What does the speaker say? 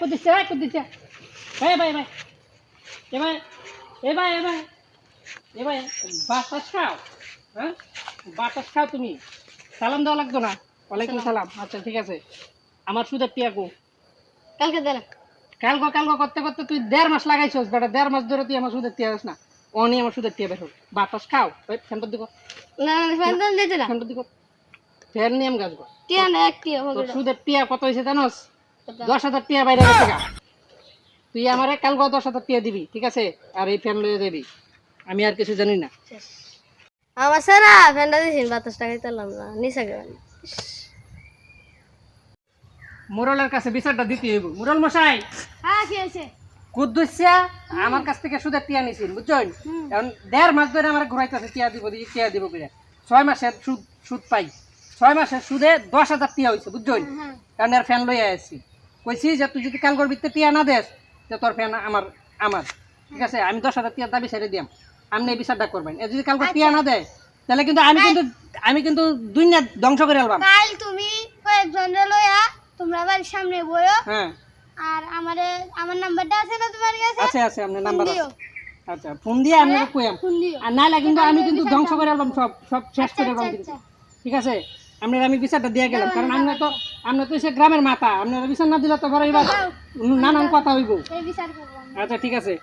কুদিছে হে কুদিছে হে ভাই ভাই এ ভাই এ ভাই এ ভাই বাতাস খাও হ্যাঁ বাতাস খাও তুমি সালাম দেওয়া লাগতো না ওয়ালাইকুম সালাম আচ্ছা ঠিক আছে আমার সুদের টিয়াকু কালকে দিলাম কালগো কালগো করতে করতে তুই দেড় মাস লাগাইছস বেটা দেড় মাস ধরে তুই সুদের টিয়া না অনি আমার সুদের টিয়া। বাতাস খাও ওই ফ্যানটার দিকে না ফ্যান তো দিকে ফ্যান নিয়ম গাছ গো টিয়া টিয়া সুদের টিয়া কত হয়েছে জানোস দশ হাজার টিয়া বাইরে গেছে গা। তুই আমারে কালকে দশ হাজার টিয়া দিবি ঠিক আছে? আর এই ফ্যান লয়ে যাবি। আমি আর কিছু জানি না। আমার সারা ফ্যানটা দিয়েছেন খাইতে পারলাম না নিশা মুরলের কাছে বিচারটা দিতে হইব। মুরল মশাই! হ্যাঁ কি আছে কুদ্দুসিয়া আমার কাছ থেকে সুদের টিয়া নিছিল বুঝছেন? এখন দেড় মাস ধরে আমার ঘুরাইতেছে টিয়া দিব দিই টিয়া দিব করে ছয় মাসের সুদ সুদ পাই। ছয় মাসের সুদে দশ হাজার টিয়া হয়েছে বুঝছেন? হ্যাঁ। কারণ এর ফ্যান লইয়া আসছি কইছি যে তুই যদি কালগর ভিত্তে টিয়া না দেস যে তোর ফ্যান আমার আমার। ঠিক আছে আমি দশ হাজার টিয়ার দাবি ছেড়ে দিয়াম। আপনি এই বিচারটা করবেন। এ যদি কালগর টিয়া না দেয় তাহলে কিন্তু আমি কিন্তু আমি কিন্তু দুনিয়া ধ্বংস করে আলবাম কাল তুমি কয়েকজন লইয়া তোমরা বাড়ির সামনে বইও। হ্যাঁ। আর আমারে আমার নাম্বারটা আছে না তোমার কাছে? আছে আছে আপনার নাম্বার আছে। আচ্ছা ফোন দিয়ে আমি কইয়াম। ফোন দিও। আর নাইলে কিন্তু আমি কিন্তু ধ্বংস করে আলবাম সব সব শেষ করে আলবাম আচ্ছা, কিন্তু ঠিক আছে? আপনার আমি বিচারটা দিয়ে গেলাম। কারণ আমরা তো আমরা তো সে গ্রামের মাথা আপনারা বিচার না দিলে তো এবার নানান কথা হইব। আচ্ছা ঠিক আছে।